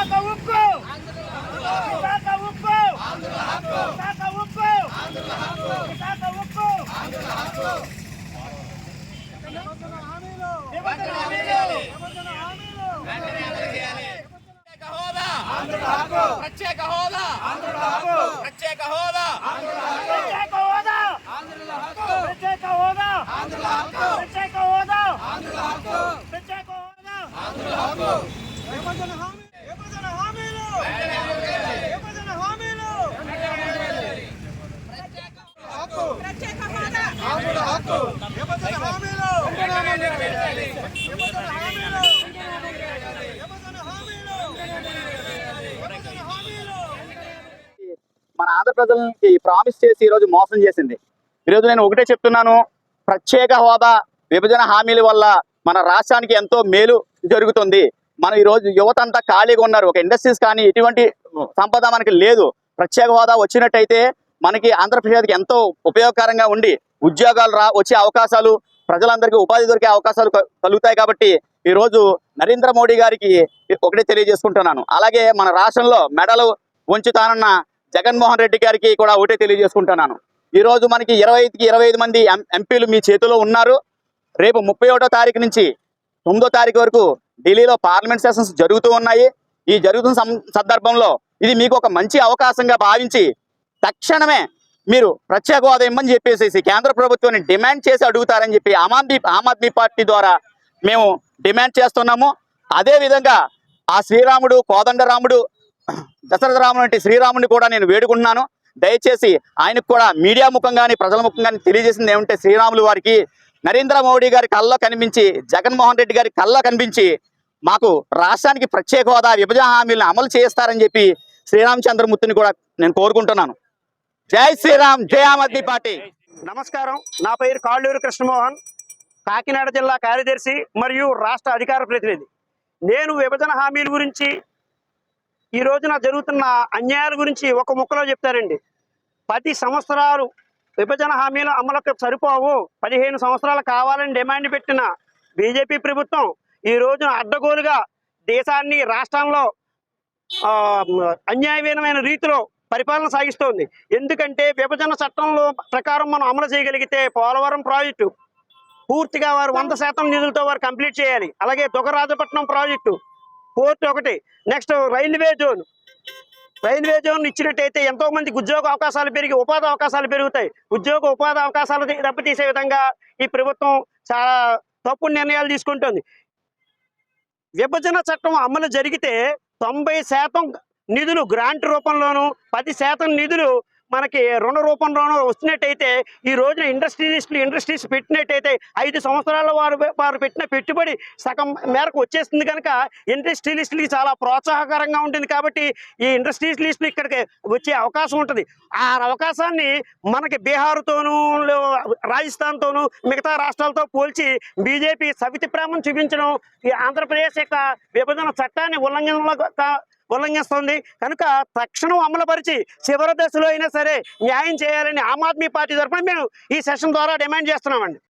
విశాఖ ఉప్పు విశాఖ ఉప్పు విశాఖ ఉప్పు విశాఖ ఉప్పు ప్రత్యేక హోదా! ప్రత్యేక హోదా! ప్రత్యేక హోదా! ప్రత్యేక హోదా! ప్రత్యేక హోదా! ప్రత్యేక హోదా! ప్రత్యేక హోదా! మన ఆంధ్ర ప్రజలకి ప్రామిస్ చేసి ఈరోజు మోసం చేసింది. ఈరోజు నేను ఒకటే చెప్తున్నాను ప్రత్యేక హోదా విభజన హామీల వల్ల మన రాష్ట్రానికి ఎంతో మేలు జరుగుతుంది. మనం ఈరోజు యువత అంతా ఖాళీగా ఉన్నారు ఒక ఇండస్ట్రీస్ కానీ ఎటువంటి సంపద మనకి లేదు. ప్రత్యేక హోదా వచ్చినట్టయితే మనకి ఆంధ్రప్రదేశ్కి ఎంతో ఉపయోగకరంగా ఉండి ఉద్యోగాలు రా వచ్చే అవకాశాలు ప్రజలందరికీ ఉపాధి దొరికే అవకాశాలు కలుగుతాయి కాబట్టి ఈ రోజు నరేంద్ర మోడీ గారికి ఒకటే తెలియజేసుకుంటున్నాను. అలాగే మన రాష్ట్రంలో మెడలు ఉంచుతానన్న జగన్మోహన్ రెడ్డి గారికి కూడా ఒకటే తెలియజేసుకుంటున్నాను. ఈరోజు మనకి ఇరవై ఐదుకి ఇరవై ఐదు మంది ఎం- ఎంపీలు మీ చేతిలో ఉన్నారు. రేపు ముప్పై ఒకటో తారీఖు నుంచి తొమ్మిదో తారీఖు వరకు ఢిల్లీలో పార్లమెంట్ సెషన్స్ జరుగుతూ ఉన్నాయి. ఈ జరుగుతున్న సం- సందర్భంలో ఇది మీకు ఒక మంచి అవకాశంగా భావించి తక్షణమే మీరు ప్రత్యేక హోదా ఇమ్మని చెప్పేసి కేంద్ర ప్రభుత్వాన్ని డిమాండ్ చేసి అడుగుతారని చెప్పి ఆమ్ ఆద్మీ ఆమ్ ఆద్మీ పార్టీ ద్వారా మేము డిమాండ్ చేస్తున్నాము. అదే విధంగా ఆ శ్రీరాముడు కోదండరాముడు దశరథ రాముడు వంటి శ్రీరాముడిని కూడా నేను వేడుకుంటున్నాను. దయచేసి ఆయనకు కూడా మీడియా ముఖంగాని ప్రజల ముఖంగాని తెలియజేసింది ఏమంటే శ్రీరాములు వారికి నరేంద్ర మోడీ గారి కళ్ళలో కనిపించి జగన్మోహన్ రెడ్డి గారి కళ్ళలో కనిపించి మాకు రాష్ట్రానికి ప్రత్యేక హోదా విభజన హామీలను అమలు చేస్తారని చెప్పి శ్రీరామచంద్రమూర్తిని కూడా నేను కోరుకుంటున్నాను. జై శ్రీరామ్ జై ఆమ్ ఆద్మీ పార్టీ. నమస్కారం. నా పేరు కాళ్ళూరు కృష్ణమోహన్ కాకినాడ జిల్లా కార్యదర్శి మరియు రాష్ట్ర అధికార ప్రతినిధి. నేను విభజన హామీల గురించి ఈ రోజున జరుగుతున్న అన్యాయాల గురించి ఒక ముక్కలో చెప్తారండి. పది సంవత్సరాలు విభజన హామీల అమలుకు సరిపోవు. పదిహేను సంవత్సరాలు కావాలని డిమాండ్ పెట్టిన బీజేపీ ప్రభుత్వం ఈ రోజున అడ్డగోలుగా దేశాన్ని రాష్ట్రంలో అన్యాయమైన రీతిలో పరిపాలన సాగిస్తోంది. ఎందుకంటే విభజన చట్టంలో ప్రకారం మనం అమలు చేయగలిగితే పోలవరం ప్రాజెక్టు పూర్తిగా వారు వంద శాతం నిధులతో వారు కంప్లీట్ చేయాలి. అలాగే దుగరాజపట్నం ప్రాజెక్టు పోర్ట్ ఒకటి. Next railway zone. Railway zone ఇచ్చినట్టయితే ఎంతో మందికి ఉద్యోగ అవకాశాలు పెరిగి ఉపాధి అవకాశాలు పెరుగుతాయి. ఉద్యోగ ఉపాధి అవకాశాలు దెబ్బతీసే విధంగా ఈ ప్రభుత్వం చాలా తప్పు నిర్ణయాలు తీసుకుంటుంది. విభజన చట్టం అమలు జరిగితే తొంభై శాతం నిధులు గ్రాంట్ రూపంలోనూ పది శాతం నిధులు మనకి రుణ రూపంలోనూ వస్తున్నట్టయితే ఈ రోజున ఇండస్ట్రియలిస్టులు ఇండస్ట్రీస్ పెట్టినట్టయితే ఐదు సంవత్సరాల వారు వారు పెట్టిన పెట్టుబడి సగం మేరకు వచ్చేస్తుంది కనుక ఇండస్ట్రియలిస్టులకి చాలా ప్రోత్సాహకరంగా ఉంటుంది కాబట్టి ఈ ఇండస్ట్రియలిస్టులు ఇక్కడికి వచ్చే అవకాశం ఉంటుంది. ఆ అవకాశాన్ని మనకి బీహార్తోనూ రాజస్థాన్తోనూ మిగతా రాష్ట్రాలతో పోల్చి బీజేపీ సవితి ప్రేమను చూపించడం ఈ ఆంధ్రప్రదేశ్ యొక్క విభజన చట్టాన్ని ఉల్లంఘనలో ఉల్లంఘిస్తుంది. కనుక తక్షణం అమలుపరిచి చివరి దశలో అయినా సరే న్యాయం చేయాలని ఆమ్ ఆద్మీ పార్టీ తరఫున మేము ఈ సెషన్ ద్వారా డిమాండ్ చేస్తున్నామండి.